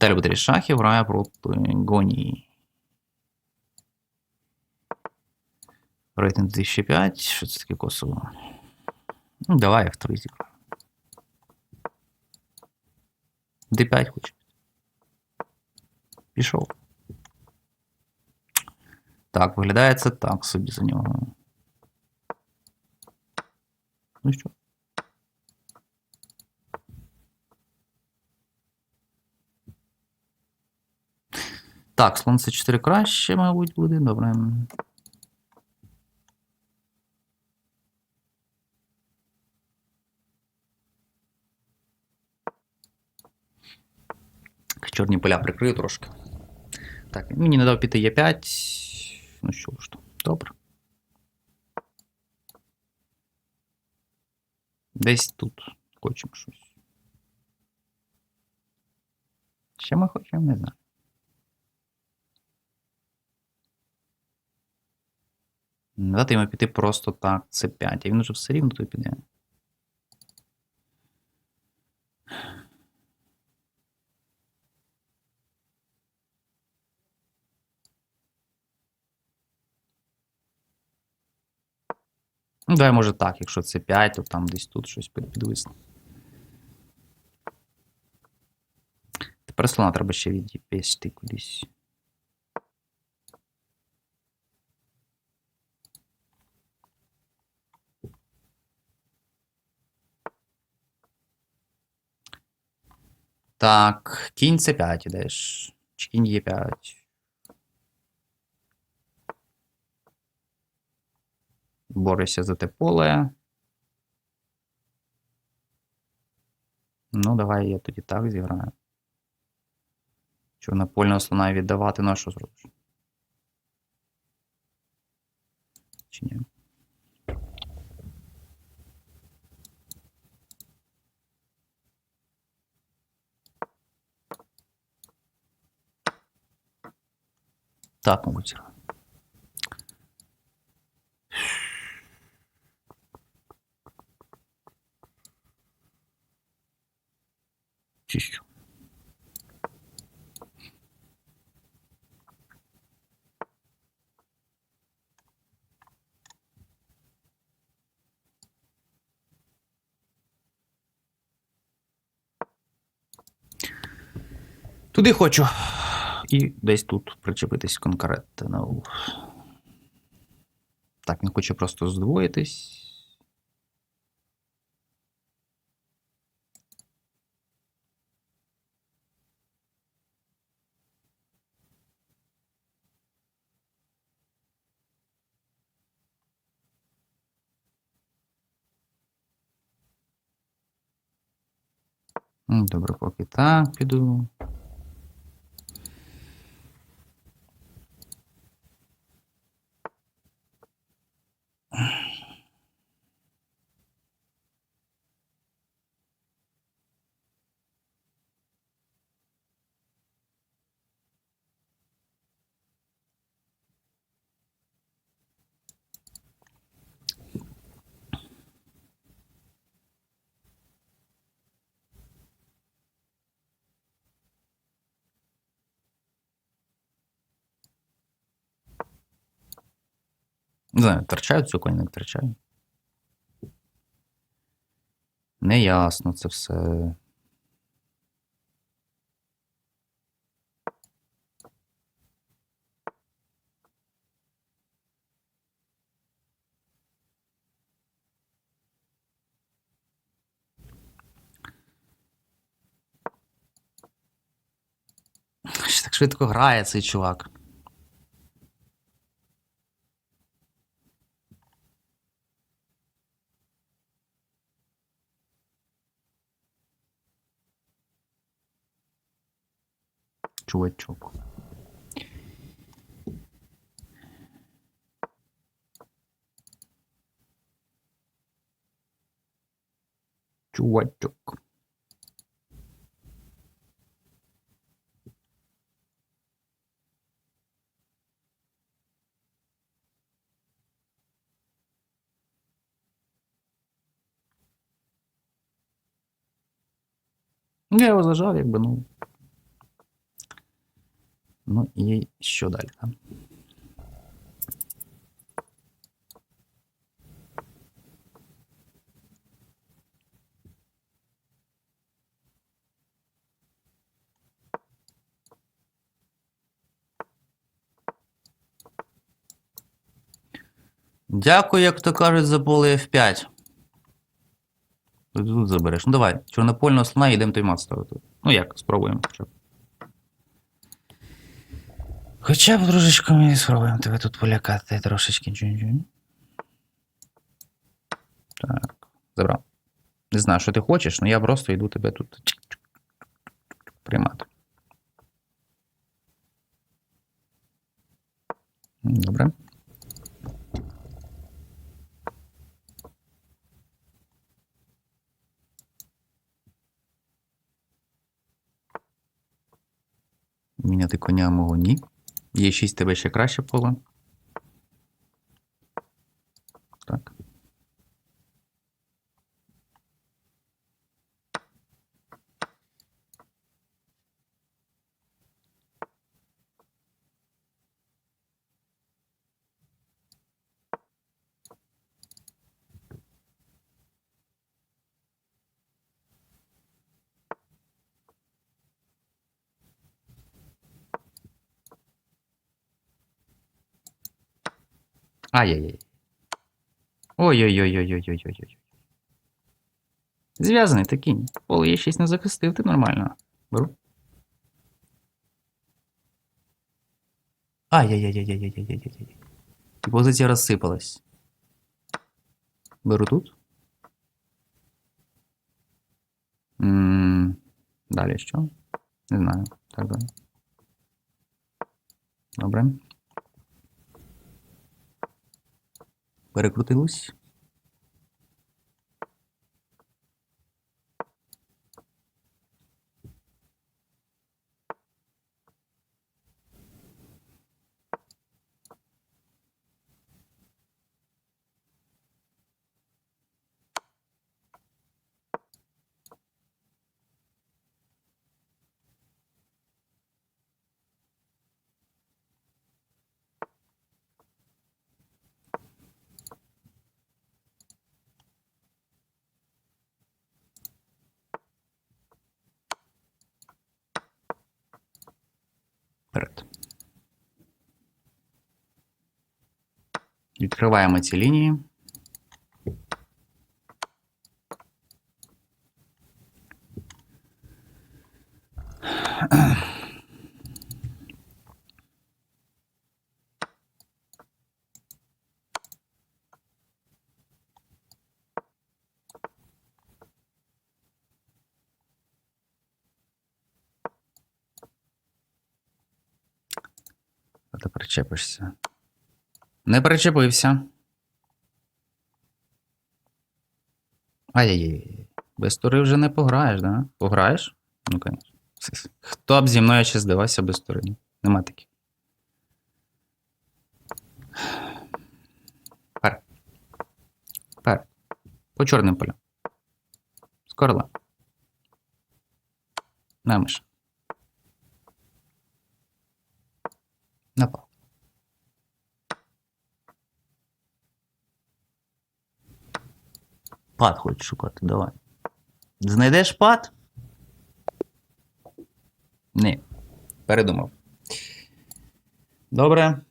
Телебударі шахів грає проти Гонії. Рейтинг 2005. Що це таке Косово? Ну, давай F3 зіграю. D5 хоче. Пішов. Так, виглядає це так собі за нього. Ну що? Так, слон це 4 краще, мабуть, буде. Добре. Чорні поля прикрию трошки. Так, мені не дав піти Е5. Ну що ж то, добре. Десь тут хочемо щось. Що ми хочемо, не знаю. Дати йому піти просто так, це 5, а він уже все рівно то піде. Ну, давай, може так, якщо це 5, то там десь тут щось під- підвисне. Тепер слона треба ще відвести кудись. Так, кінь це 5 ідеш. Чи кінь є 5. Борюся за те поле. Ну, давай я тоді так зіграю. Чорнопольного слона віддавати, ну а що зробиш? Чи ні? Так, мабуть. Чи що? Туди хочу. І десь тут причепитись конкретно. Так, він хоче просто здвоїтись. Добре, поки так піду. Не знаю, втрачаю цю коні, не втрачаю. Неясно це все. Так швидко грає цей чувак. Чувачок. Чувачок. Я його зажав, якби, ну. Ну і що далі? Да? Дякую, як то кажуть, за поле F5. Тут, забереш. Ну давай, чорнопольного слона йдемо таймат ставити. Ну як, спробуємо. Хоча б. Трошечки ми спробуємо тебе тут полякати трошечки. Так, забрав. Не знаю, що ти хочеш, але я просто йду тебе тут приймати. Добре. Міняти коня мого ні. Є 6 тебе ще краще поле. Так. Ай-яй-яй. Ой-ой-ой-ой-ой-ой-ой-ой. Зв'язаний такий. Поле є 6 не захистив, ти нормально. Беру. Ай-яй-яй-яй-яй-яй-яй-яй. І позиція розсипалась. Беру тут. м Далі що? Не знаю. Так далі. Добре. Перекрутилось. Відкриваємо ці лінії. А ти причепишся. Не причепився. Ай-яй-яй. Без тури вже не пограєш, да? Пограєш? Ну, конечно. Хто б зі мною ще здавався без тури? Нема таких. Пер. Пер. По чорним полям. Скорла. Намиш. Пад хочеш шукати, давай. Знайдеш пад? Ні. Передумав. Добре.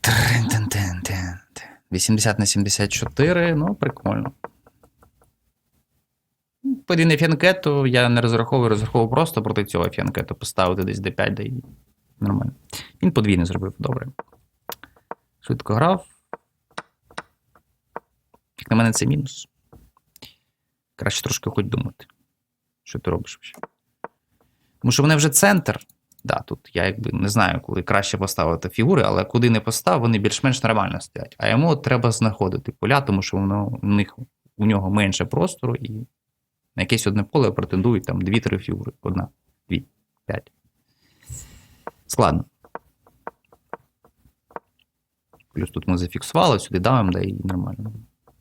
Трин-тин-тин-тин. 80 на 74, ну, прикольно. Подійне фіанкету я не розраховую, розраховую просто проти цього фіанкету поставити десь d5, да і нормально. Він подвійне зробив, добре. Швидко грав. Як на мене, це мінус. Краще трошки хоч думати. Що ти робиш? Тому що вони вже центр. Да, тут я якби не знаю, коли краще поставити фігури, але куди не постав, вони більш-менш нормально стоять. А йому треба знаходити поля, тому що воно у них у нього менше простору і на якесь одне поле претендують там 2-3 фігури. Одна, дві, п'ять. Складно. Плюс тут ми зафіксували, сюди давимо, да і нормально.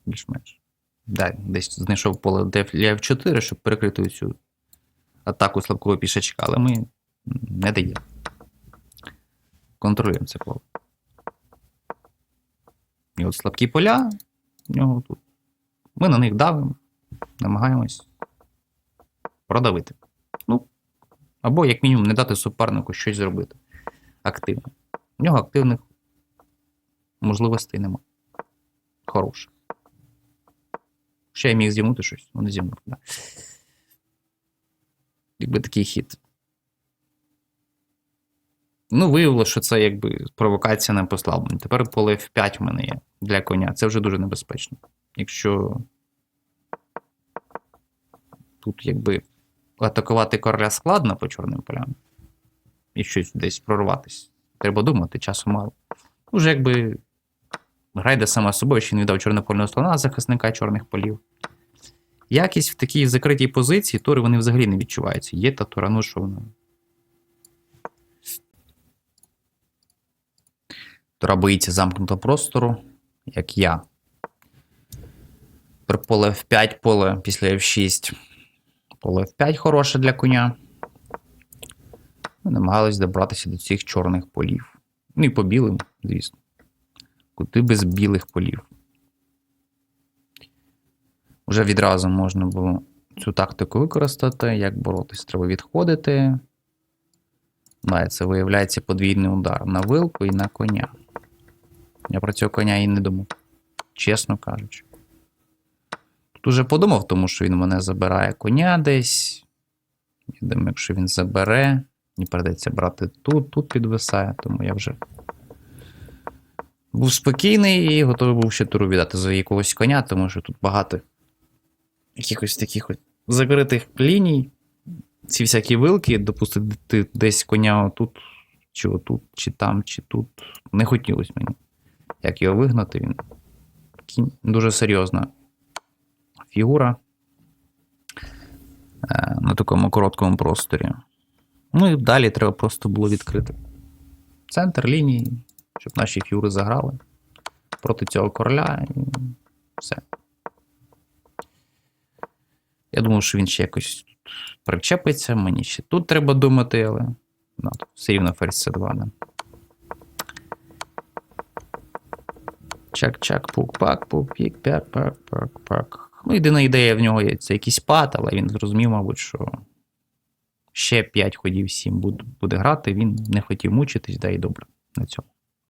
Більш-менш. Да, десь знайшов поле для F4, щоб перекрити цю атаку слабкого пішачка, але ми не даємо. Контролюємо це поле. І от слабкі поля в нього тут. Ми на них давимо, намагаємось продавити. Ну, або, як мінімум, не дати супернику щось зробити активно. У нього активних можливостей немає. Хороше. Ще я міг зімнути щось, ну не зімнув. Да. Якби такий хід. Ну, виявилося, що це якби провокація на послаблення. Тепер поле F5 в мене є для коня. Це вже дуже небезпечно. Якщо тут якби атакувати короля складно по чорним полям і щось десь прорватися. Треба думати, часу мало. Уже якби грайде сама собою, що він віддав чорнопольного слона захисника чорних полів. Якість в такій закритій позиції, тури вони взагалі не відчуваються. Є та тура, ну що вона. Тура боїться замкнутого простору, як я. При поле F5 поле після F6. Поле F5 хороше для коня. Намагались добратися до цих чорних полів. Ну і по білим, звісно. Куди без білих полів. Уже відразу можна було цю тактику використати. Як боротись? Треба відходити. Це виявляється подвійний удар на вилку і на коня. Я про цього коня і не думав, чесно кажучи. Тут уже подумав, тому що він мене забирає коня десь. Я думаю, якщо він забере, мені придеться брати тут, тут підвисає, тому я вже був спокійний і готовий був ще туру віддати за якогось коня, тому що тут багато якихось таких закритих ліній. Ці всякі вилки, допустити десь коня отут, чи отут, чи там, чи тут. Не хотілося мені. Як його вигнати, він дуже серйозна фігура е, на такому короткому просторі. Ну і далі треба просто було відкрити центр лінії, щоб наші фігури заграли проти цього короля і все. Я думав, що він ще якось причепиться, мені ще тут треба думати, але ну, все рівно ферзь С2. Да. Чак-чак, пук-пак, пук-пік, пяк, пак, пак, пак. Ну, єдина ідея в нього є це якийсь пад, але він зрозумів, мабуть, що ще 5 ходів 7 буде, буде грати, він не хотів мучитись, да і добре на цьому.